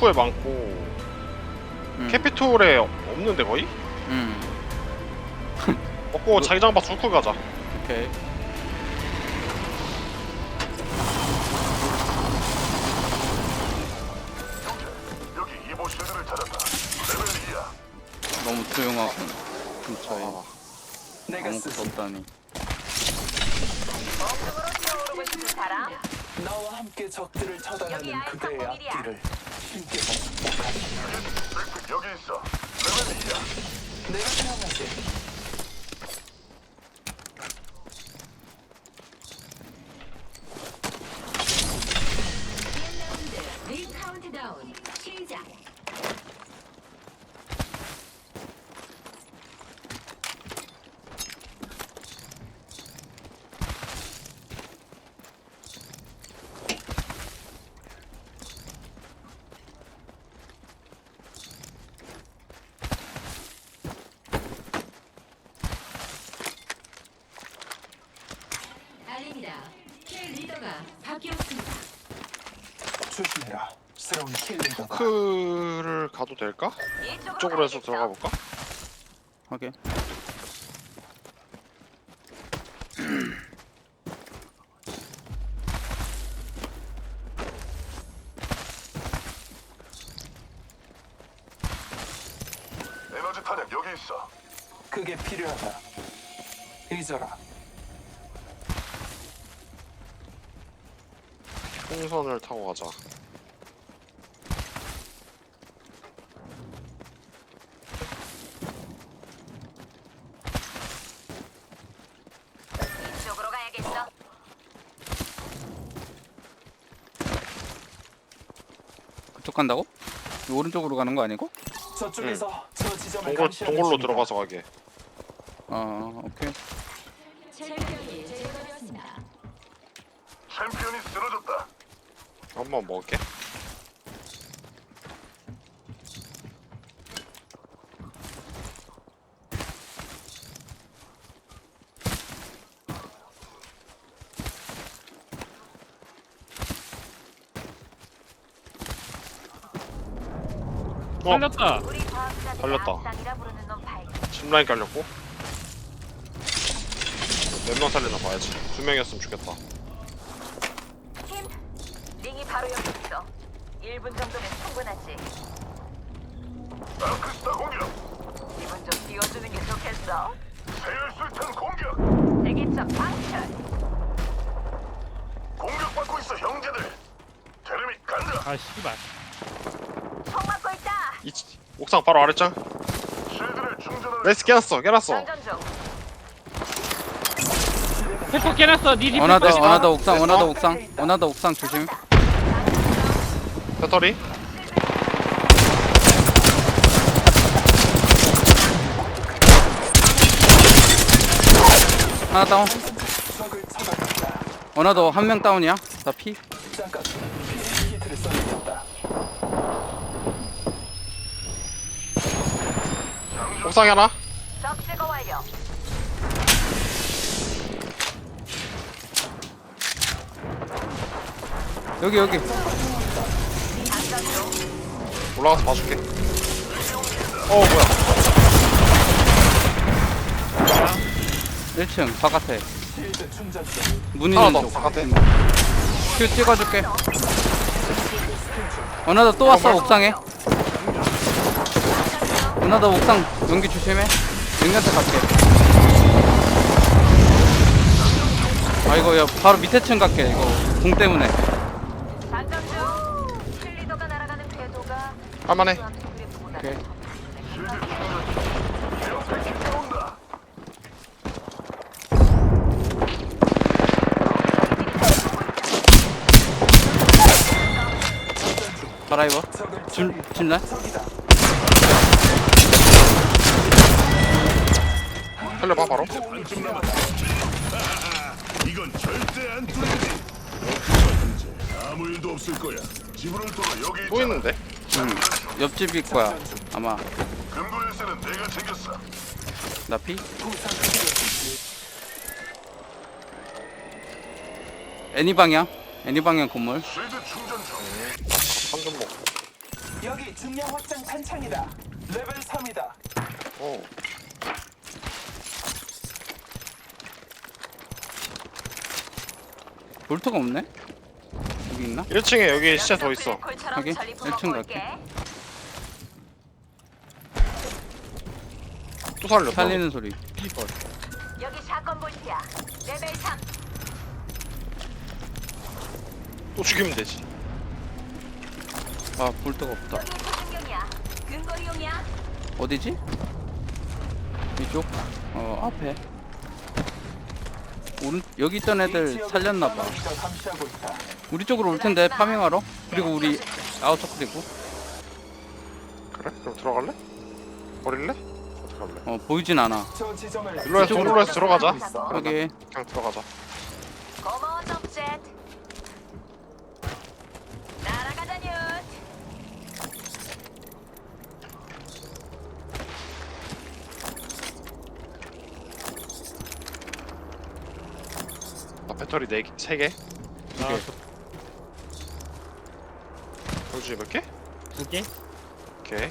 입구에 많고 음. 캐피톨에 없는데 거의? 음. 먹고 자기장 봐 줄크 가자. 오케이. 여기 이보 실드를 찾았다. 레벨 2야. 너무 조용하고 근처에 아, 아무것도 없다니. 공중으로 뛰어오르고 싶은 사람? 나와 함께 적들을 여기 처단하는 그대의 공일이야. 앞뒤를 힘께 백픽 여기 있어. 레벨 2야. 내가 태어나지 리 카운트다운 시작. 알립니다. 킬 리더가 바뀌었습니다. 조심해라 새로운 킬리더가 크를 가도 될까? 이쪽으로 해서 들어가 볼까? 하게. 에너지 탄약 여기 있어. 그게 필요하다 잊어라 풍선을 타고 가자. 이쪽으로 가야겠어. 그쪽 간다고? 이 오른쪽으로 가는 거 아니고? 저쪽에서 저 지점을 동굴 감시하는 동굴로. 들어가서 가게. 아 오케이. 제거되었습니다. 챔피언이 쓰러졌다. 한번 먹을게. 어, 살렸다. 살렸다. 짚라인 깔렸고. 몇 명 살리나 봐야지. 두 명이었으면 좋겠다. 팀, 링이 바로 여기 있어. 1분 정도면 충분하지. 아크스타 공격. 기분 좀 띄워주는 게 좋겠어. 세열술탄 공격. 대기적 방출. 공격받고 있어 형제들. 제레미 간다. 아 씨발. 이 옥상 바로 아래짱. 충전할. 레스 깨놨어, 깨놨어. 장전 중. 페퍼 깨놨어. 니 디페 원하다. 원하다 옥상? 원하다 옥상 원하다 옥상 조심. 배터리. 하나 다운. 원하다 한 명 다운이야. 나 피. 잠깐 피해 키트를 써야겠다 옥상에 하나. 적 제거 완료. 여기 여기. 장전 중. 올라가서 봐줄게. 어 뭐야? 1층 바깥에 문 하나 있는 더 쪽. 바깥에. 큐 찍어줄게. 원하다 또 왔어 옥상에. 원하다 옥상 연기 조심해. 연기한테 갈게. 아 이거 야 바로 밑에 층 갈게 이거 공 때문에. 장전 중. 킬리더가 날아가는 궤도가 할만해. 오케이. 바라이버. 적을 진 살려봐 바로. 이건 절대 안 뚫리지. 아무 일도 없을 거야. 집으로 돌아 여기 또 있는데? 응. 옆집일 거야 아마. 금고 열쇠는 내가 챙겼어. 나 피? 부상 필요 애니 방향. 애니 방향 건물. 실드 충전 중. 한점 먹고. 여기 중량 확장 탄창이다. 레벨 3이다. 오. 볼트가 없네? 여기 있나? 1층에 여기 시체 더 있어. 여기? 1층 갈게. 또 살렸다. 살리는 소리. 여기 사건 볼트야. 레벨 3. 또 죽이면 되지. 아 볼트가 없다. 여기 조준경이야. 근거리용이야. 어디지? 이쪽? 어 앞에. 오른 여기 있던 애들 살렸나봐. 감시하고 있다. 우리 쪽으로 올 텐데 파밍하러. 그리고 우리 아웃서클이고. 그래? 그럼 들어갈래? 버릴래? 어떻게 할래? 어 보이진 않아. 일로 해서 일로 해서 들어가자. 여기 그냥 들어가자. 고마워 점젯. 날아가자 뉴트. 나 배터리 4개, 3개. 아, 경준이 몇 개? 두 개? 오케이.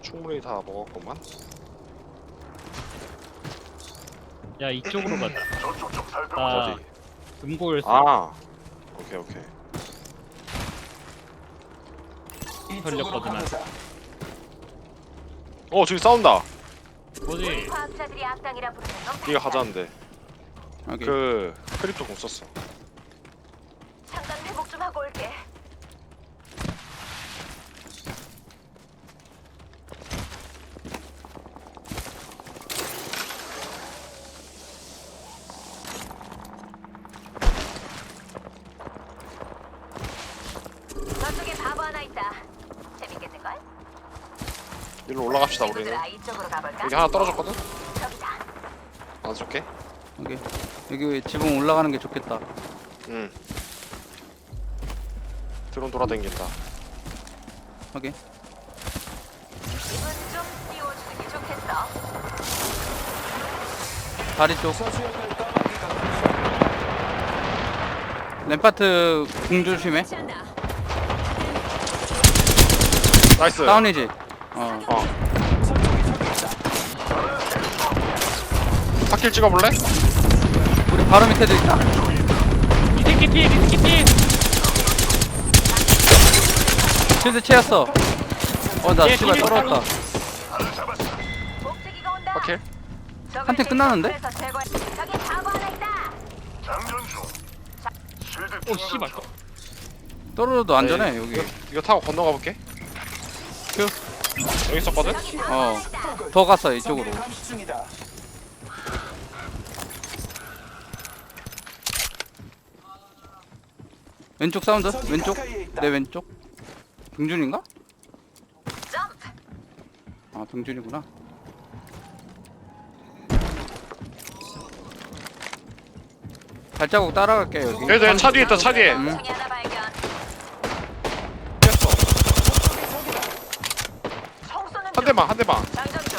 충분히 다 먹었구만. 야 이쪽으로 가자. 살펴. 아 어디? 금고열쇠. 아. 오케이 오케이. 걸렸거든. 어 저기 싸운다. 뭐지? 과학자들이 악당이라 부르는 건 네가 가자는데. 여기. 그 크립토 공 썼어. 잠깐 회복 좀 하고 올게. 저쪽에 바보 하나 있다. 재밌겠는 걸? 일로 올라갑시다 우리는. 이쪽으로 가볼까? 여기 하나 떨어졌거든. 저기다. 놔줄게. 여기 여기 지붕 올라가는 게 좋겠다. 응. 드론 돌아다닌다. 여기. 입은 좀 띄워주는 게 좋겠어. 다리 쪽. 램파트 궁 조심해. 나이스. 다운이지. 어. 어. 찍어볼래? 바로 밑에도 있다. 이 새끼 피, 이 새끼 피. 실드 채웠어. 어나얘 씨발 떨어졌다. 적을 한테 끝나는데? 오 씨발. 중. 떨어져도 안전해 네, 여기. 이거, 이거 타고 건너가 볼게. 큐. 여기 있었거든. 어. 더 갔어 이쪽으로. 적의 감시 중이다. 왼쪽 사운드. 왼쪽. 내 왼쪽. 병준인가? 점프. 아 병준이구나. 발자국 따라갈게 여기. 여기 여기 차 뒤에 있다. 차 뒤에. 음. 한 대만 한 대만. 장전 중.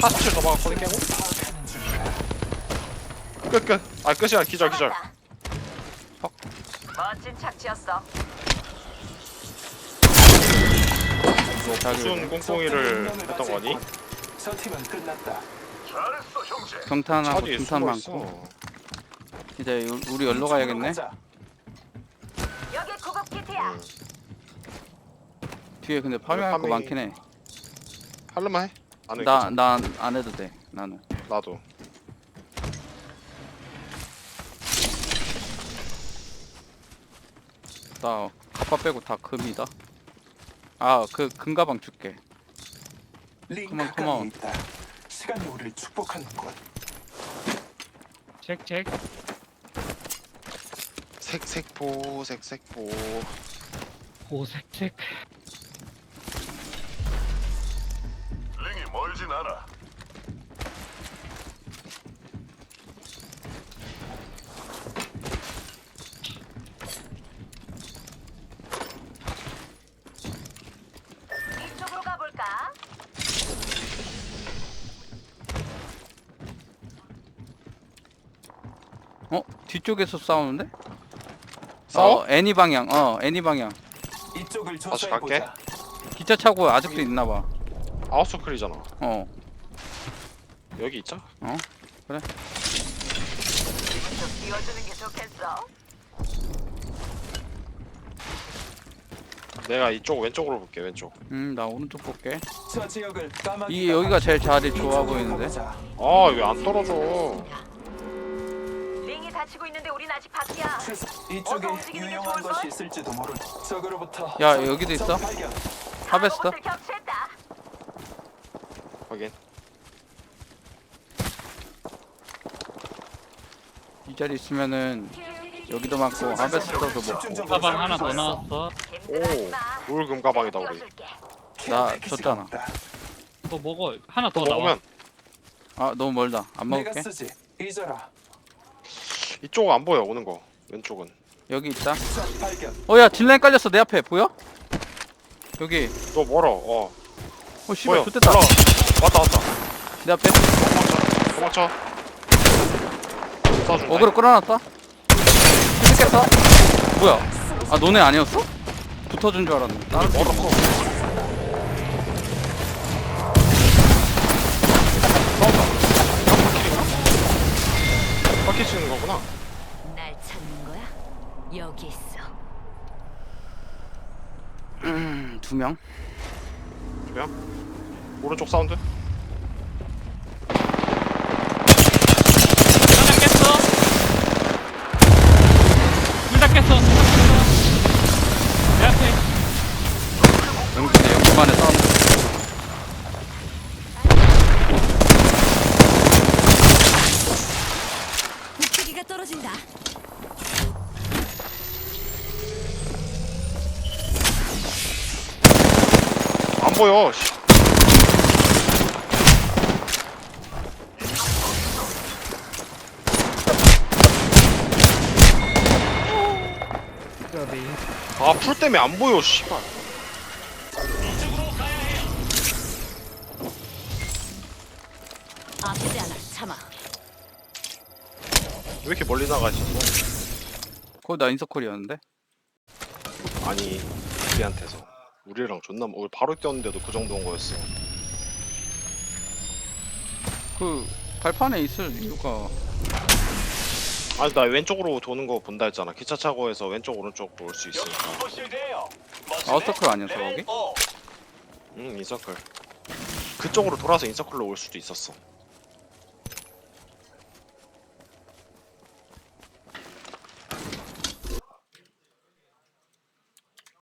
47더 막았거든 깨고. 파악하는 중이다. 끝 끝. 아 끝이야 기절 기절. 멋진 착지였어. 무슨 꽁꽁이를 했던 거니? 운명을 맞이했군. 저 팀은 끝났다. 잘했어 형제. 차 경탄하고 뒤에 중탄 많고. 있어. 이제 요- 우리 열로 가야겠네. 가자. 여기 구급 키트야. 응. 뒤에 근데 파밍할 거 파밍. 많긴 해. 할래만 해. 안 해. 나난안 해도 돼. 나는. 나도. 나 가빠 빼고 다 금이다. 아 그 금가방 줄게. 링 고마워, 가까이에 고마워. 있다. 시간이 우리를 축복하는군. 책 책. 색색보 색색보. 고색색. 링이 멀진 않아. 이쪽으로 가볼까? 어 뒤쪽에서 싸우는데? 싸워? 어 애니 방향. 어 애니 방향. 이쪽을 다시 조사해 갈게. 보자. 기차 차고 아직도 있나 봐 아웃서클이잖아 어 여기 있자 기분 좀 띄워주는 게 좋겠어. 내가 이쪽 왼쪽으로 볼게 왼쪽 음, 나 오른쪽 볼게. 저 지역을 까마귀가 이 여기가 제일 자리 좋아 보이는데. 아 왜 안 떨어져 다치고 있는데 우린 아직 밖이야. 이쪽에 어서 움직이는 게 유용한 좋을걸? 것이 있을지도 모르. 적으로부터 야, 적- 여기도 있어? 적 발견. 하베스터? 로봇을 격추했다. 확인 이 자리 있으면은 여기도 많고 하베스터도 먹고. 집중적으로 가방 하나 더. 나왔어. 힘들하지 마. 오 울금 가방이다 우리 띄워줄게. 나 줬잖아. 또 먹어. 하나 더 나와. 먹으면 아, 너무 멀다. 안 내가 먹을게. 쓰지. 잊어라. 이쪽 안 보여 오는 거 왼쪽은 여기 있다. 적 발견. 어, 야, 딜라인 깔렸어. 내 앞에. 보여? 여기. 너 멀어 어 어, 씨발, 좋됐다. 올라와. 왔다 왔다 내 앞에. 도망쳐 쏴준다 어그로 끌어놨다. 깼어 뭐야? 아, 너네 아니었어? 붙어준 줄 알았는데. 다른 멀어 치는 거구나 날 찾는 거야? 여기 있어. 음, 두 명. 그냥 오른쪽 사운드 하나 깼어. 둘 다 깼어. 내 앞에. 연기네, 연기만에 싸움. 목표기가 떨어진다. 안 보여 씨. 아풀 때문에 안 보여 씨발 아프지 않아. 참아. 왜 이렇게 멀리 나가지 거기 나 인서클이었는데? 아니 우리한테서 우리랑 존나 멀- 우리 바로 뛰었는데도 그 정도 온 거였어. 그, 발판에 있을 이유가. 아니 나 왼쪽으로 도는 거 본다 했잖아. 기차 차고에서 왼쪽 오른쪽 볼 수 있으니까. 아웃서클 아니었어, 거기? 응 인서클. 그쪽으로 돌아서 인서클로 올 수도 있었어